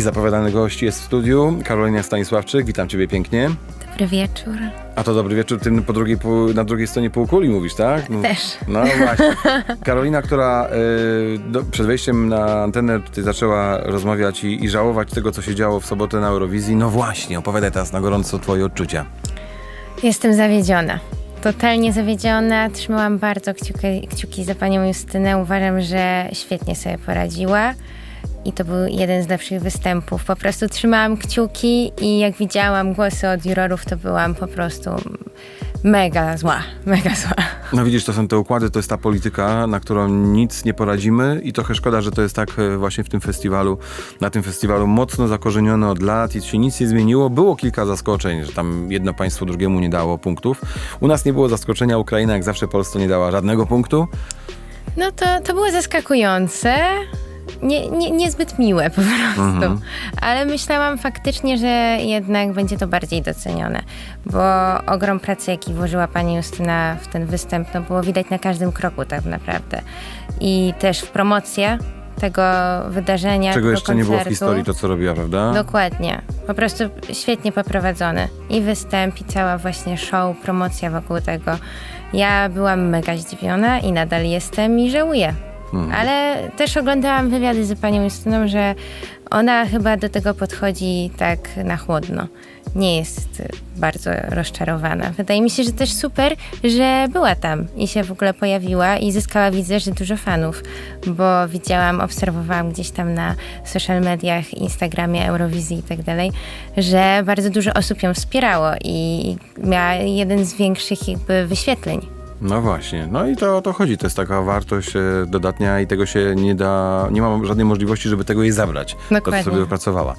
I zapowiadany gość jest w studiu. Karolina Stanisławczyk, witam Ciebie pięknie. Dobry wieczór. A to dobry wieczór, ty po drugiej, na drugiej stronie półkuli mówisz, tak? No, Też. No właśnie. Karolina, która y, do, przed wejściem na antenę tutaj zaczęła rozmawiać i, i żałować tego, co się działo w sobotę na Eurowizji. No właśnie, opowiadaj teraz na gorąco Twoje odczucia. Jestem zawiedziona. Totalnie zawiedziona. Trzymałam bardzo kciuki, kciuki za panią Justynę. Uważam, że świetnie sobie poradziła. I to był jeden z lepszych występów. Po prostu trzymałam kciuki i jak widziałam głosy od jurorów, to byłam po prostu mega zła. Mega zła. No widzisz, to są te układy, to jest ta polityka, na którą nic nie poradzimy i trochę szkoda, że to jest tak e, właśnie w tym festiwalu, na tym festiwalu mocno zakorzenione od lat i się nic nie zmieniło. Było kilka zaskoczeń, że tam jedno państwo drugiemu nie dało punktów. U nas nie było zaskoczenia, Ukraina jak zawsze Polsce nie dała żadnego punktu. No to, to było zaskakujące. Nie, nie, niezbyt miłe po prostu. Ale myślałam faktycznie, że jednak będzie to bardziej docenione, bo ogrom pracy, jaki włożyła pani Justyna w ten występ, no było widać na każdym kroku tak naprawdę. I też w promocję tego wydarzenia, Czego jeszcze nie było w koncertu. historii, to co robiła, prawda? Dokładnie. Po prostu świetnie poprowadzony. I występ, i cała właśnie show, promocja wokół tego. Ja byłam mega zdziwiona i nadal jestem i żałuję. Ale też oglądałam wywiady z panią Justyną, że ona chyba do tego podchodzi tak na chłodno. Nie jest bardzo rozczarowana. Wydaje mi się, że też super, że była tam i się w ogóle pojawiła i zyskała, widzę, że dużo fanów, bo widziałam, obserwowałam gdzieś tam na social mediach, Instagramie, Eurowizji i tak dalej, że bardzo dużo osób ją wspierało i miała jeden z większych jakby wyświetleń. No właśnie, no i to o to chodzi, to jest taka wartość e, dodatnia i tego się nie da, nie ma żadnej możliwości, żeby tego jej zabrać, to Dokładnie. co sobie wypracowała.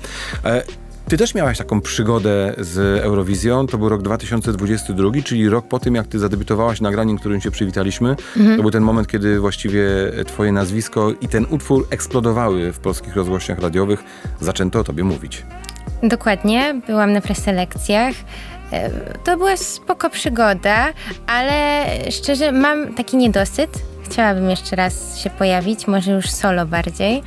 E, ty też miałaś taką przygodę z Eurowizją, to był rok 2022, czyli rok po tym, jak ty zadebiutowałaś nagraniem, którym się przywitaliśmy. To był ten moment, kiedy właściwie twoje nazwisko i ten utwór eksplodowały w polskich rozgłośniach radiowych. Zaczęto o tobie mówić. Dokładnie, byłam na preselekcjach. To była spoko przygoda, ale szczerze mam taki niedosyt. Chciałabym jeszcze raz się pojawić, może już solo bardziej.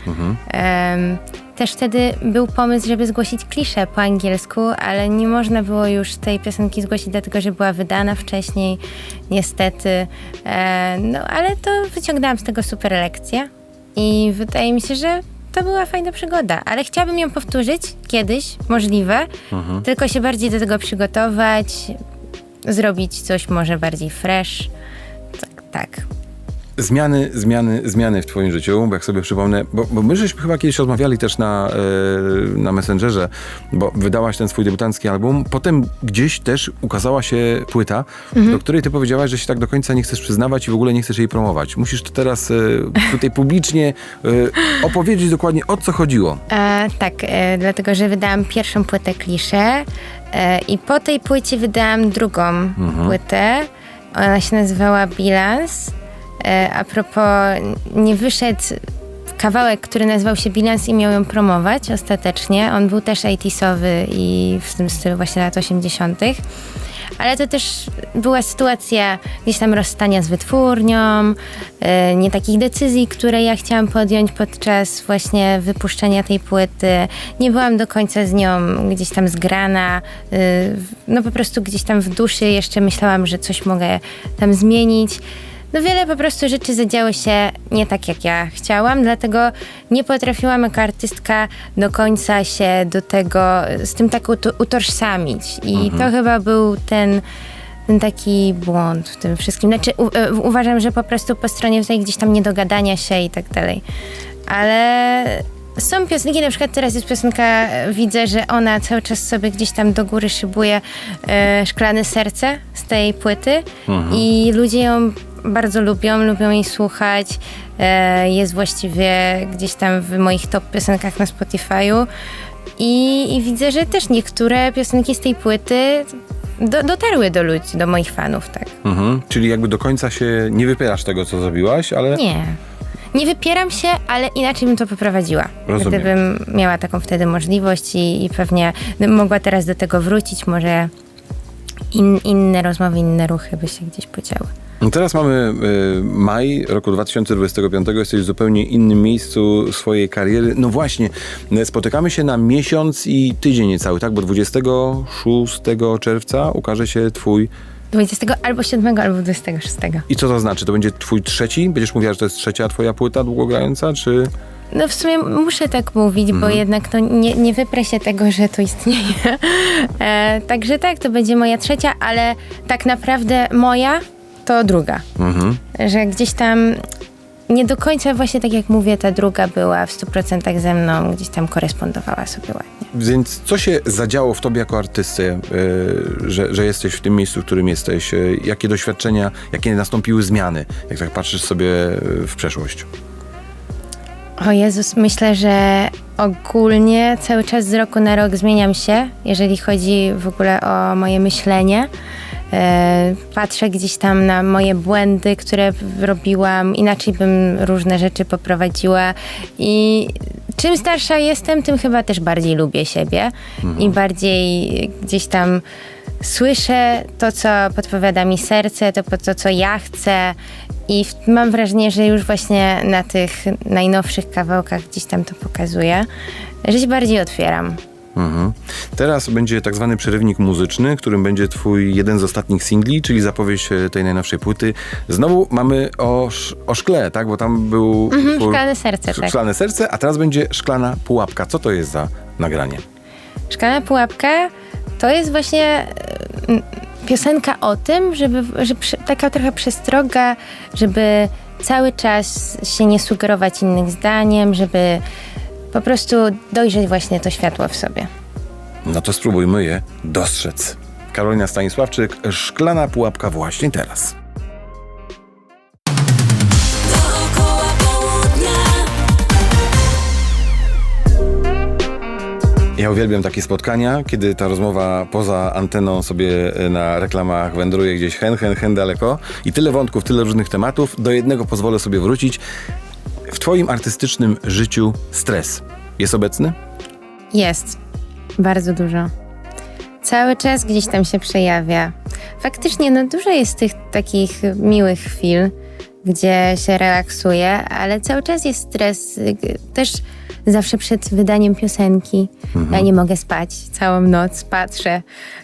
Em, też wtedy był pomysł, żeby zgłosić kliszę po angielsku, ale nie można było już tej piosenki zgłosić, dlatego że była wydana wcześniej, niestety. E, no ale to wyciągnęłam z tego super lekcję i wydaje mi się, że to była fajna przygoda, ale chciałabym ją powtórzyć kiedyś, możliwe, tylko się bardziej do tego przygotować, zrobić coś może bardziej fresh. Tak, tak. Zmiany, zmiany, zmiany w twoim życiu, bo jak sobie przypomnę, bo, bo my żeśmy chyba kiedyś rozmawiali też na, e, na Messengerze, bo wydałaś ten swój debiutancki album, potem gdzieś też ukazała się płyta, do której ty powiedziałaś, że się tak do końca nie chcesz przyznawać i w ogóle nie chcesz jej promować. Musisz to teraz e, tutaj publicznie e, opowiedzieć dokładnie o co chodziło. E, tak, e, dlatego że wydałam pierwszą płytę kliszę e, i po tej płycie wydałam drugą płytę. Ona się nazywała Bilans. E, a propos, nie wyszedł kawałek, który nazywał się Bilans i miał ją promować ostatecznie. On był też 80sowy i w tym stylu właśnie lat 80. Ale to też była sytuacja gdzieś tam rozstania z wytwórnią, e, nie takich decyzji, które ja chciałam podjąć podczas właśnie wypuszczenia tej płyty. Nie byłam do końca z nią gdzieś tam zgrana. e, No po prostu gdzieś tam w duszy jeszcze myślałam, że coś mogę tam zmienić. No wiele po prostu rzeczy zadziało się nie tak, jak ja chciałam, dlatego nie potrafiłam jako artystka do końca się do tego, z tym tak ut- utożsamić. I to chyba był ten, ten taki błąd w tym wszystkim. Znaczy u, e, uważam, że po prostu po stronie tutaj gdzieś tam niedogadania się i tak dalej. Ale są piosenki, na przykład teraz jest piosenka, widzę, że ona cały czas sobie gdzieś tam do góry szybuje e, Szklane Serce z tej płyty i ludzie ją bardzo lubią, lubią jej słuchać. E, jest właściwie gdzieś tam w moich top piosenkach na Spotify'u. I, I widzę, że też niektóre piosenki z tej płyty do, dotarły do ludzi, do moich fanów, tak. Mhm. Czyli jakby do końca się nie wypierasz tego, co zrobiłaś, ale... Nie. Nie wypieram się, ale inaczej bym to poprowadziła. Rozumiem. Gdybym miała taką wtedy możliwość i, i pewnie mogła teraz do tego wrócić, może in, inne rozmowy, inne ruchy by się gdzieś podziały. No Teraz mamy y, maj roku 2025, jesteś w zupełnie innym miejscu swojej kariery. No właśnie, y, spotykamy się na miesiąc i tydzień niecały, tak? Bo 26 czerwca ukaże się twój... 20 albo 7 albo 26. I co to znaczy? To będzie twój trzeci? Będziesz mówiła, że to jest trzecia twoja płyta długogrająca, czy... No w sumie muszę tak mówić, bo jednak no, nie, nie wyprę się tego, że to istnieje. E, także tak, to będzie moja trzecia, ale tak naprawdę moja to druga. Mhm. Że gdzieś tam nie do końca właśnie tak jak mówię, ta druga była w 100% ze mną, gdzieś tam korespondowała sobie ładnie. Więc co się zadziało w tobie jako artysty, y, że, że jesteś w tym miejscu, w którym jesteś? Y, jakie doświadczenia, jakie nastąpiły zmiany, jak tak patrzysz sobie y, w przeszłość? O Jezus, myślę, że ogólnie cały czas z roku na rok zmieniam się, jeżeli chodzi w ogóle o moje myślenie. E, Patrzę gdzieś tam na moje błędy, które robiłam, inaczej bym różne rzeczy poprowadziła. I czym starsza jestem, tym chyba też bardziej lubię siebie i bardziej gdzieś tam słyszę to, co podpowiada mi serce, to to, co ja chcę i mam wrażenie, że już właśnie na tych najnowszych kawałkach gdzieś tam to pokazuję, że się bardziej otwieram. Mhm. Teraz będzie tak zwany przerywnik muzyczny, którym będzie twój jeden z ostatnich singli, czyli zapowiedź e, tej najnowszej płyty. Znowu mamy o, o szkle, tak? Bo tam był... Mhm, Szklane serce, sz- tak. Szklane serce, a teraz będzie szklana pułapka. Co to jest za nagranie? Szklana pułapka to jest właśnie piosenka o tym, żeby, że taka trochę przestroga, żeby cały czas się nie sugerować innych zdaniem, żeby po prostu dojrzeć właśnie to światło w sobie. No to spróbujmy je dostrzec. Karolina Stanisławczyk, szklana pułapka właśnie teraz. Ja uwielbiam takie spotkania, kiedy ta rozmowa poza anteną sobie e, na reklamach wędruje gdzieś hen, hen, hen daleko i tyle wątków, tyle różnych tematów. Do jednego pozwolę sobie wrócić. W twoim artystycznym życiu stres jest obecny? Jest. Bardzo dużo. Cały czas gdzieś tam się przejawia. Faktycznie, no dużo jest tych takich miłych chwil, gdzie się relaksuje, ale cały czas jest stres. y, Też zawsze przed wydaniem piosenki. Ja nie mogę spać całą noc, patrzę,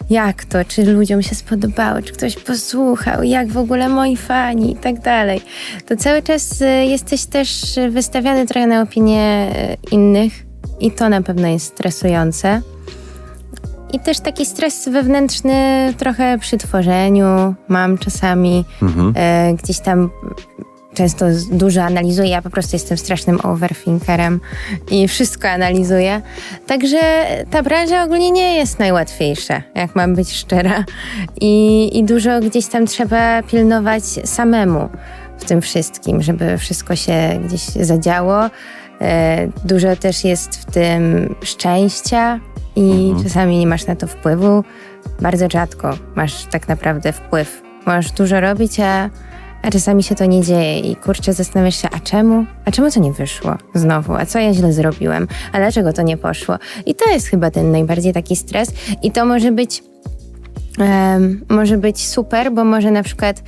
jak to, czy ludziom się spodobało, czy ktoś posłuchał, jak w ogóle moi fani i tak dalej. To cały czas y, jesteś też wystawiany trochę na opinie y, innych i to na pewno jest stresujące. I też taki stres wewnętrzny trochę przy tworzeniu mam czasami. E, gdzieś tam często dużo analizuję. Ja po prostu jestem strasznym overthinkerem i wszystko analizuję. Także ta branża ogólnie nie jest najłatwiejsza, jak mam być szczera. I, I dużo gdzieś tam trzeba pilnować samemu w tym wszystkim, żeby wszystko się gdzieś zadziało. E, Dużo też jest w tym szczęścia i czasami nie masz na to wpływu. Bardzo rzadko masz tak naprawdę wpływ. Możesz dużo robić, a, a czasami się to nie dzieje i kurczę, zastanawiasz się, a czemu? A czemu to nie wyszło znowu? A co ja źle zrobiłem? A dlaczego to nie poszło? I to jest chyba ten najbardziej taki stres i to może być em, może być super, bo może na przykład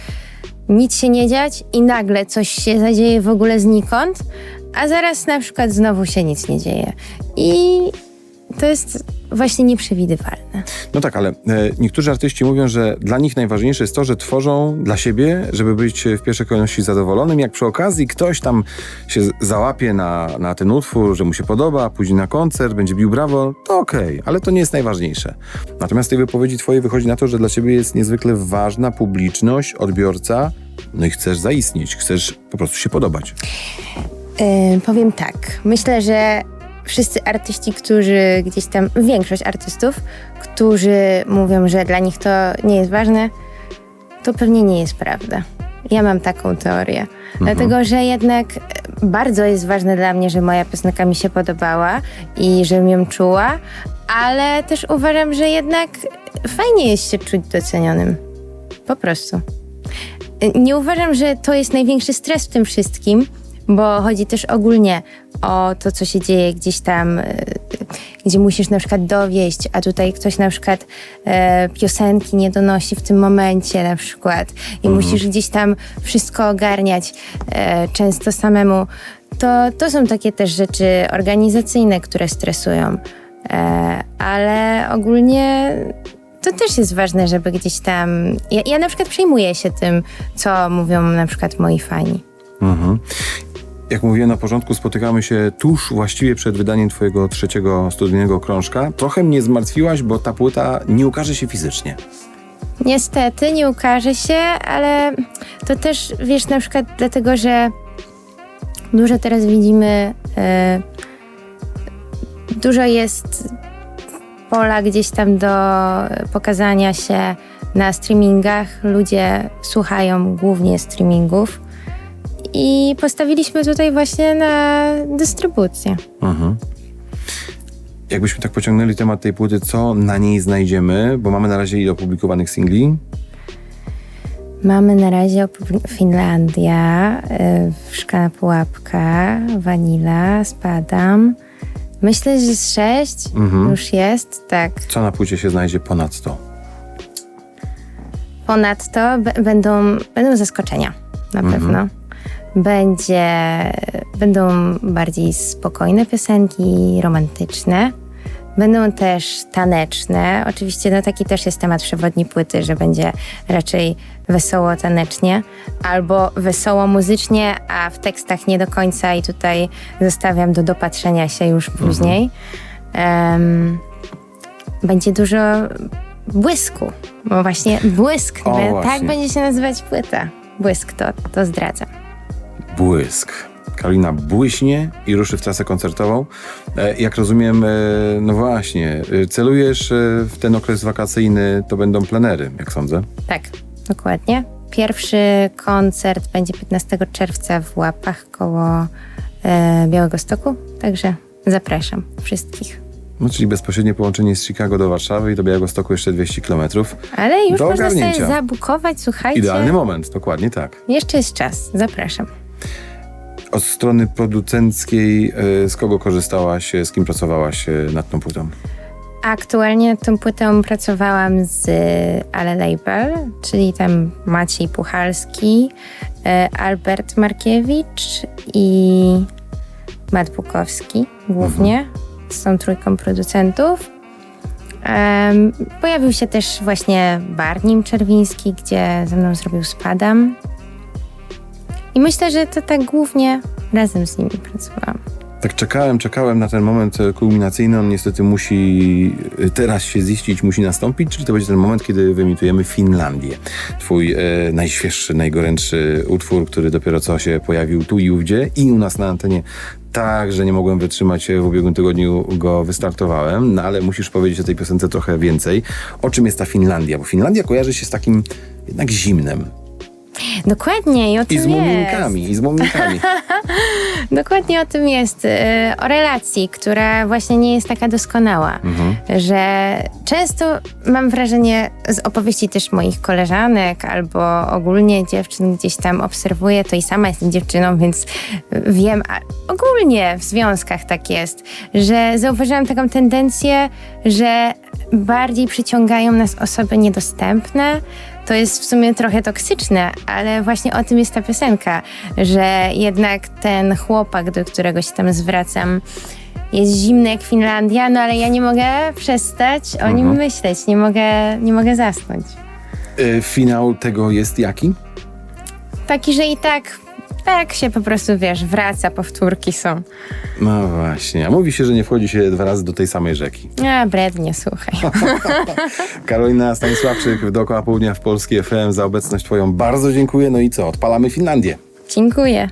nic się nie dziać i nagle coś się zadzieje w ogóle znikąd, a zaraz na przykład znowu się nic nie dzieje. I to jest właśnie nieprzewidywalne. No tak, ale e, niektórzy artyści mówią, że dla nich najważniejsze jest to, że tworzą dla siebie, żeby być w pierwszej kolejności zadowolonym. Jak przy okazji ktoś tam się załapie na, na ten utwór, że mu się podoba, pójdzie na koncert, będzie bił brawo, to okej, ale to nie jest najważniejsze. Natomiast z tej wypowiedzi twojej wychodzi na to, że dla ciebie jest niezwykle ważna publiczność, odbiorca, no i chcesz zaistnieć, chcesz po prostu się podobać. Yy, powiem tak. Myślę, że wszyscy artyści, którzy gdzieś tam, większość artystów, którzy mówią, że dla nich to nie jest ważne, to pewnie nie jest prawda. Ja mam taką teorię. Dlatego, że jednak bardzo jest ważne dla mnie, że moja piosenka mi się podobała i żebym ją czuła, ale też uważam, że jednak fajnie jest się czuć docenionym. Po prostu. Nie uważam, że to jest największy stres w tym wszystkim, bo chodzi też ogólnie o to, co się dzieje gdzieś tam, e, gdzie musisz na przykład dowieść, a tutaj ktoś na przykład e, piosenki nie donosi w tym momencie na przykład i musisz gdzieś tam wszystko ogarniać e, często samemu. To, to są takie też rzeczy organizacyjne, które stresują. E, ale ogólnie to też jest ważne, żeby gdzieś tam. Ja, ja na przykład przejmuję się tym, co mówią na przykład moi fani. Mhm. Jak mówiłem na początku, spotykamy się tuż właściwie przed wydaniem twojego trzeciego studyjnego krążka. Trochę mnie zmartwiłaś, bo ta płyta nie ukaże się fizycznie. Niestety nie ukaże się, ale to też wiesz, na przykład dlatego, że dużo teraz widzimy, e, dużo jest pola gdzieś tam do pokazania się na streamingach. Ludzie słuchają głównie streamingów i postawiliśmy tutaj właśnie na dystrybucję. Mhm. Jakbyśmy tak pociągnęli temat tej płyty, co na niej znajdziemy, bo mamy na razie ile opublikowanych singli? Mamy na razie Finlandia, y, Szklana Pułapka, Vanilla, Spadam. Myślę, że z sześć już jest, tak. Co na płycie się znajdzie ponadto? Ponadto będą, będą zaskoczenia, na pewno. Będzie, będą bardziej spokojne piosenki, romantyczne. Będą też taneczne. Oczywiście no taki też jest temat przewodni płyty, że będzie raczej wesoło tanecznie albo wesoło muzycznie, a w tekstach nie do końca i tutaj zostawiam do dopatrzenia się już później. Em, będzie dużo błysku, bo właśnie błysk, O, be- właśnie. tak będzie się nazywać płyta. Błysk to, to zdradzam. Błysk. Karolina błyśnie i ruszy w trasę koncertową. E, Jak rozumiem, e, no właśnie, e, celujesz w ten okres wakacyjny, to będą plenery, jak sądzę. Tak, dokładnie. Pierwszy koncert będzie 15 czerwca w Łapach koło Białego Stoku, także zapraszam wszystkich. No, czyli bezpośrednie połączenie z Chicago do Warszawy i do Białegostoku jeszcze 200 kilometrów. Ale już Do można sobie zabukować, słuchajcie. Idealny moment, dokładnie tak. Jeszcze jest czas, zapraszam. Od strony producenckiej, e, z kogo korzystałaś, e, z kim pracowałaś e, nad tą płytą? Aktualnie nad tą płytą pracowałam z Ale Label, czyli tam Maciej Puchalski, e, Albert Markiewicz i Matt Bukowski głównie. Z tą trójką producentów. Em, pojawił się też właśnie Barnim Czerwiński, gdzie ze mną zrobił Spadam. I myślę, że to tak głównie razem z nimi pracowałam. Tak czekałem, czekałem na ten moment e, kulminacyjny. On niestety musi e, teraz się ziścić, musi nastąpić, czyli to będzie ten moment, kiedy wyemitujemy Finlandię. Twój e, najświeższy, najgorętszy utwór, który dopiero co się pojawił tu i ówdzie i u nas na antenie. Tak, że nie mogłem wytrzymać, e, w ubiegłym tygodniu go wystartowałem, no ale musisz powiedzieć o tej piosence trochę więcej. O czym jest ta Finlandia? Bo Finlandia kojarzy się z takim jednak zimnem. Dokładnie, i o tym I z jest. muminkami, i z muminkami. Dokładnie o tym jest. y, O relacji, która właśnie nie jest taka doskonała. Że często mam wrażenie z opowieści też moich koleżanek albo ogólnie dziewczyn gdzieś tam obserwuję, to i sama jestem dziewczyną, więc wiem, a ogólnie w związkach tak jest, że zauważyłam taką tendencję, że bardziej przyciągają nas osoby niedostępne. To jest w sumie trochę toksyczne, ale właśnie o tym jest ta piosenka, że jednak ten chłopak, do którego się tam zwracam, jest zimny jak Finlandia, no ale ja nie mogę przestać o nim myśleć, nie mogę, nie mogę zasnąć. E, Finał tego jest jaki? Taki, że i tak, tak się po prostu, wiesz, wraca, powtórki są. No właśnie, a mówi się, że nie wchodzi się dwa razy do tej samej rzeki. A, brednie, słuchaj. Karolina Stanisławczyk w Dookoła Południa w Polskiej FM za obecność twoją bardzo dziękuję. No i co, odpalamy Finlandię. Dziękuję.